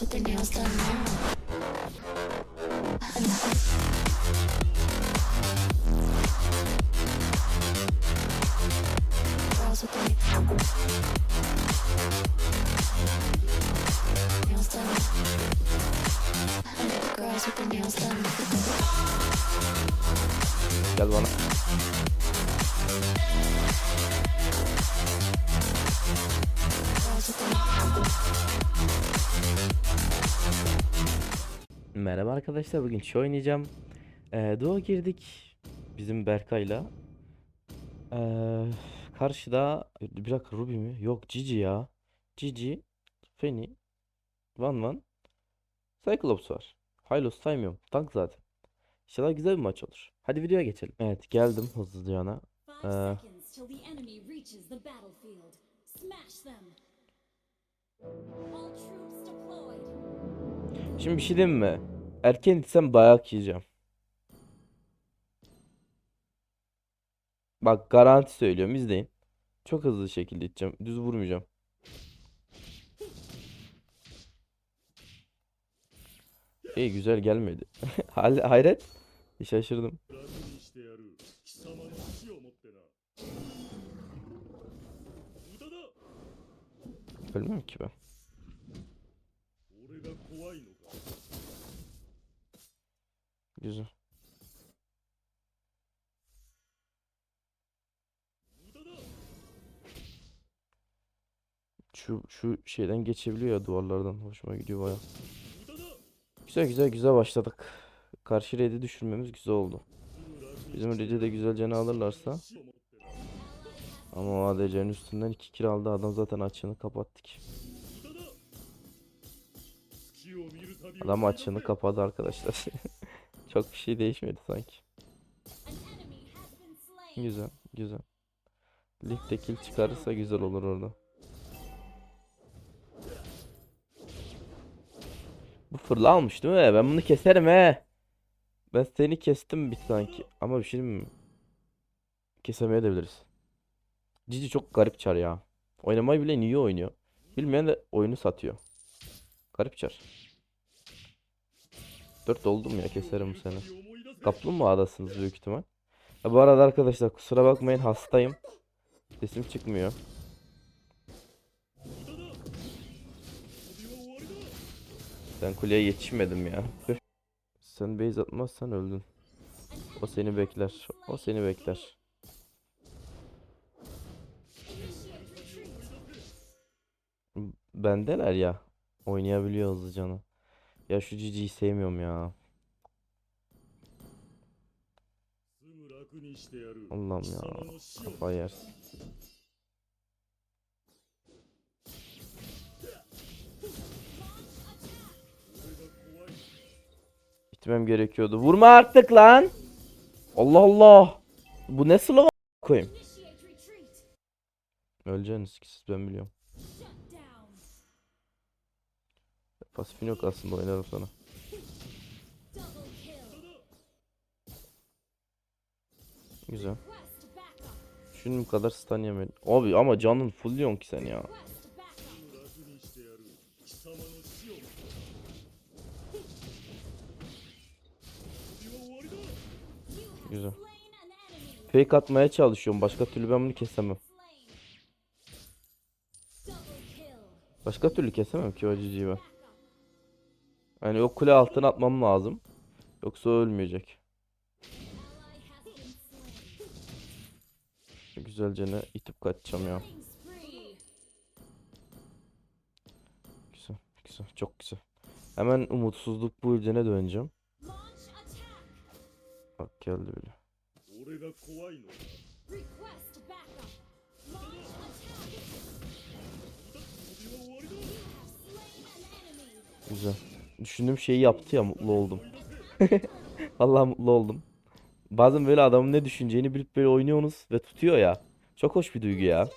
With their nails done now. Arkadaşlar bugün şu oynayacağım. Ee, duo girdik bizim Berkay'la. Ee, karşıda bir dakika Ruby mi? Yok Cici ya. Cici, Feni, Van Van, Cyclops var. Hylos saymıyorum. Tank zaten. İnşallah güzel bir maç olur. Hadi videoya geçelim. Evet geldim hızlıca yana. Deployed. Şimdi bir şey diyeyim mi? Erken gitsem dayak yiyeceğim. Bak garanti söylüyorum izleyin. Çok hızlı şekilde gideceğim. Düz vurmayacağım. İyi güzel gelmedi. Hayret. Bir Şaşırdım. Ölmem ki ben. Güzel. Şu şu şeyden geçebiliyor ya duvarlardan. Hoşuma gidiyor baya. Güzel güzel güzel başladık. Karşı raid'i düşürmemiz güzel oldu. Bizim raid'i de güzel güzelce alırlarsa. Ama ADC'nin üstünden iki kill aldı. Adam zaten açığını kapattık. Adam açığını kapadı arkadaşlar. Çok bir şey değişmedi sanki. Güzel, güzel. Ligde kill çıkarırsa güzel olur orada. Bu fırla almış değil mi? Ben bunu keserim he. Ben seni kestim bir sanki. Ama bir şey mi? Kesemeyebiliriz. Cici çok garip çar ya. Oynamayı bile iyi oynuyor. Bilmeyen de oyunu satıyor. Garip çar. 4 oldum ya keserim bu sene. Kaplumbağadasınız büyük ihtimal. Ya bu arada arkadaşlar kusura bakmayın hastayım. Sesim çıkmıyor. Ben kuleye yetişmedim ya. Sen base atmazsan öldün. O seni bekler. O seni bekler. Bendeler ya. Oynayabiliyor hızlı hızlıcanı. Ya şu Cici'yi sevmiyorum ya. Allah'ım ya. Kafa yersin. Gitmem gerekiyordu. Vurma artık lan. Allah Allah. Bu ne slogan koyayım? Öleceğiniz ki siz ben biliyorum. Pasifin yok aslında oynarım sana. Güzel. Düşündüğüm kadar stun yemedim. Abi ama canın full diyorsun ki sen ya. Güzel. Fake atmaya çalışıyorum. Başka türlü ben bunu kesemem. Başka türlü kesemem ki o ciciyi ben. Yani o kule altına atmam lazım. Yoksa ölmeyecek. Güzelce ne itip kaçacağım ya. Güzel, güzel, çok güzel. Hemen umutsuzluk bu ülkene döneceğim. Bak geldi bile. Güzel. Düşündüğüm şeyi yaptı ya mutlu oldum. Vallahi mutlu oldum. Bazen böyle adamın ne düşüneceğini bilip böyle oynuyorsunuz ve tutuyor ya. Çok hoş bir duygu ya.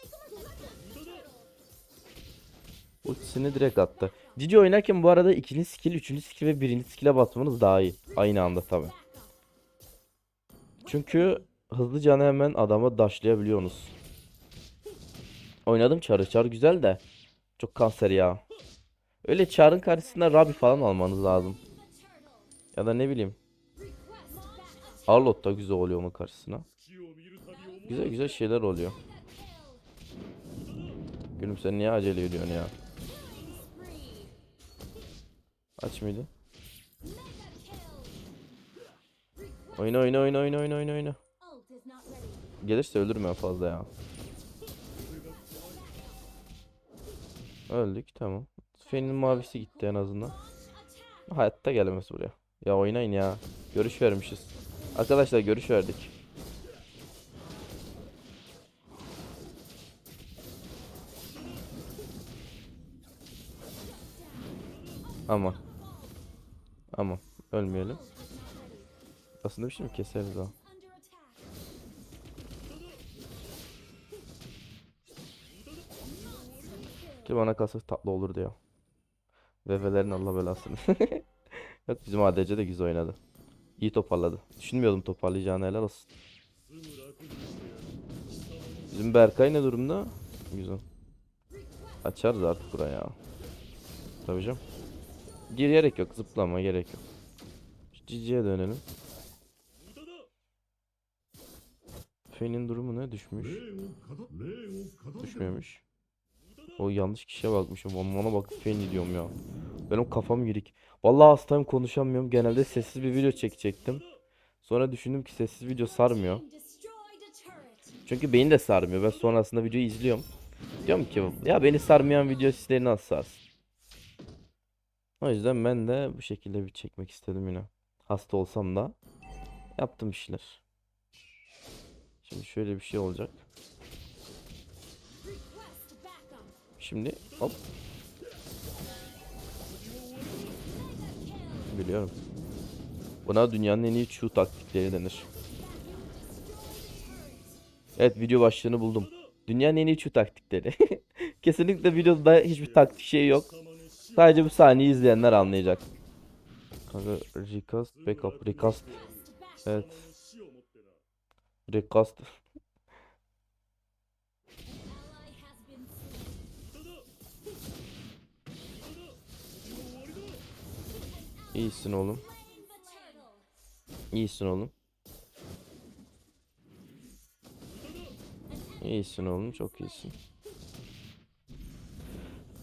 Ultisini direkt attı. Cici oynarken bu arada ikinci skill, üçüncü skill ve birinci skill'e basmanız daha iyi. Aynı anda tabi. Çünkü hızlıca hemen adama dashlayabiliyorsunuz. Oynadım çarı. Çar güzel de. Çok kanser ya. Öyle çarın karşısına Rabbi falan almanız lazım. Ya da ne bileyim. Arlot da güzel oluyor onun karşısına. Güzel güzel şeyler oluyor. Gülüm sen niye acele ediyorsun ya? Aç mıydı? Oyna oyna oyna oyna oyna oyna oyna. Gelirse ölürüm ben fazla ya. Öldük tamam. Fen'in mavisi gitti en azından. Hayatta gelemez buraya. Ya oynayın ya. Görüş vermişiz. Arkadaşlar görüş verdik. Ama. Ama. Ölmeyelim. Aslında bir şey mi keseriz attack. Ki bana kalsa tatlı olurdu ya. Vevelerin Allah belasını. evet bizim ADC de güzel oynadı. İyi toparladı. Düşünmüyordum toparlayacağını helal olsun. Bizim Berkay ne durumda? Güzel. Açarız artık buraya. Tabii canım. Gerek yok zıplama gerek yok. Cici'ye dönelim. Fen'in durumu ne düşmüş? Düşmemiş. O yanlış kişiye bakmışım. Bana bak Fen'i diyorum ya. Benim kafam girik. Vallahi hastayım konuşamıyorum. Genelde sessiz bir video çekecektim. Sonra düşündüm ki sessiz video sarmıyor. Çünkü beni de sarmıyor. Ben sonrasında videoyu izliyorum. Diyorum ki ya beni sarmayan video sizleri nasıl sarsın? O yüzden ben de bu şekilde bir çekmek istedim yine. Hasta olsam da yaptım bir şeyler. Şimdi şöyle bir şey olacak. Şimdi hop. Biliyorum. Buna dünyanın en iyi çuğu taktikleri denir. Evet video başlığını buldum. Dünyanın en iyi çuğu taktikleri. Kesinlikle videoda hiçbir taktik şey yok. Sadece bu sahneyi izleyenler anlayacak. Kanka recast, backup, recast. Evet. Recast. İyisin oğlum. İyisin oğlum. İyisin oğlum çok iyisin.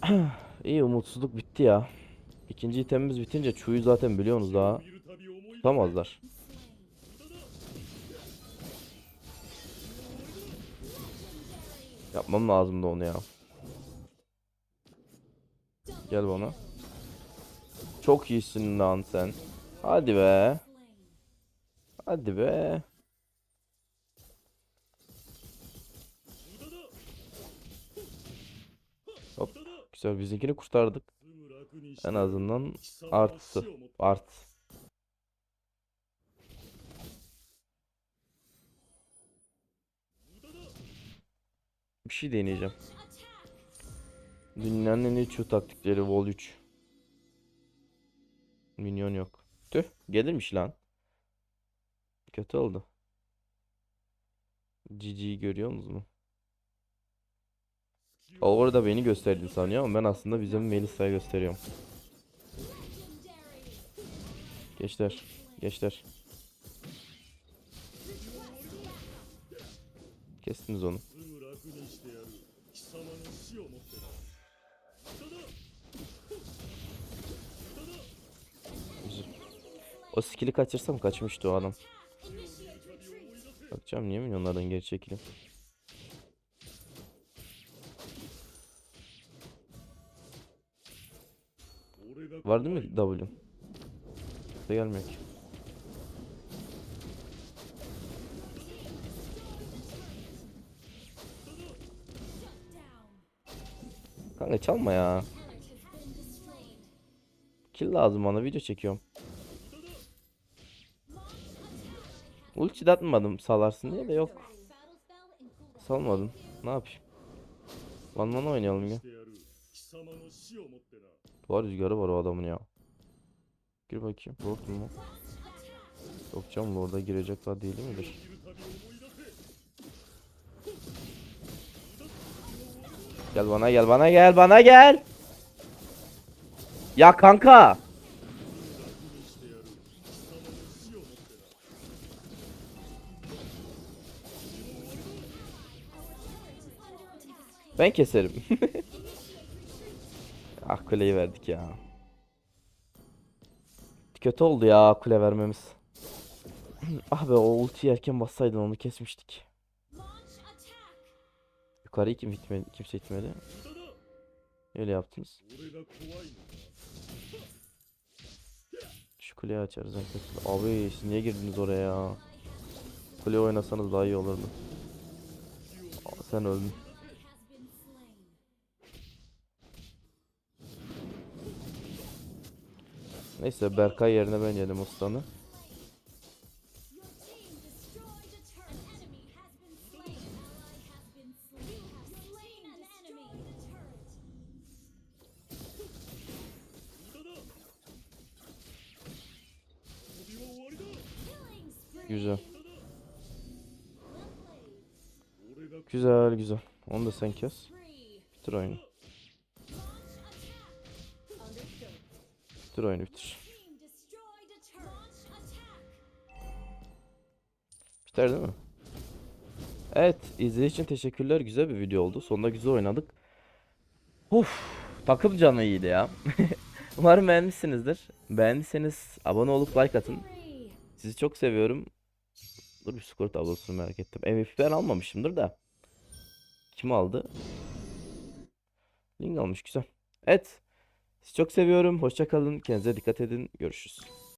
İyi umutsuzluk bitti ya. İkinci itemimiz bitince çuyu zaten biliyorsunuz daha. Tutamazlar. Yapmam lazımdı onu ya. Gel bana. Çok iyisin lan sen. Hadi be. Hadi be. Hop. Güzel bizimkini kurtardık. En azından arttı. Art. Bir şey deneyeceğim. Dünyanın en iyi çığ taktikleri Vol 3. Minyon yok. Tüh gelirmiş lan. Kötü oldu. GG'yi görüyor musunuz? O orada beni gösterdi sanıyor ama ben aslında bizim Melisa'ya gösteriyorum. Gençler, gençler. Kestiniz onu. O skill'i kaçırsam kaçmıştı o adam. Bakacağım niye milyonlardan geri çekileyim. Var değil mi W? Da gelmiyor ki. Kanka çalma ya. Kill lazım bana video çekiyorum. Ulti atmadım salarsın diye de yok. Salmadım. Ne yapayım? One oynayalım ya. Var rüzgarı var o adamın ya. Gir bakayım. Lord mu? Yok canım Lord'a girecek daha değil midir? Gel bana gel bana gel bana gel. Ya kanka. Ben keserim. ah kuleyi verdik ya. Kötü oldu ya kule vermemiz. ah be o ultiyi erken bassaydın onu kesmiştik. Yukarıyı kim itmedi, kimse itmedi. Öyle yaptınız. Şu kuleyi açarız. Abi siz niye girdiniz oraya ya? Kule oynasanız daha iyi olurdu. Aa, sen öldün. Neyse Berkay yerine ben yedim ustanı. Güzel. Güzel güzel. Onu da sen kes. Bitir oyunu. Bitir oyunu bitir. Biter değil mi? Evet, izlediğiniz için teşekkürler. Güzel bir video oldu. Sonunda güzel oynadık. Uf, takım canı iyiydi ya. Umarım beğenmişsinizdir. Beğendiyseniz abone olup like atın. Sizi çok seviyorum. Dur bir skor tablosunu merak ettim. MVP ben almamışımdır da. Kim aldı? Ling almış güzel. Evet. Sizi çok seviyorum. Hoşça kalın. Kendinize dikkat edin. Görüşürüz.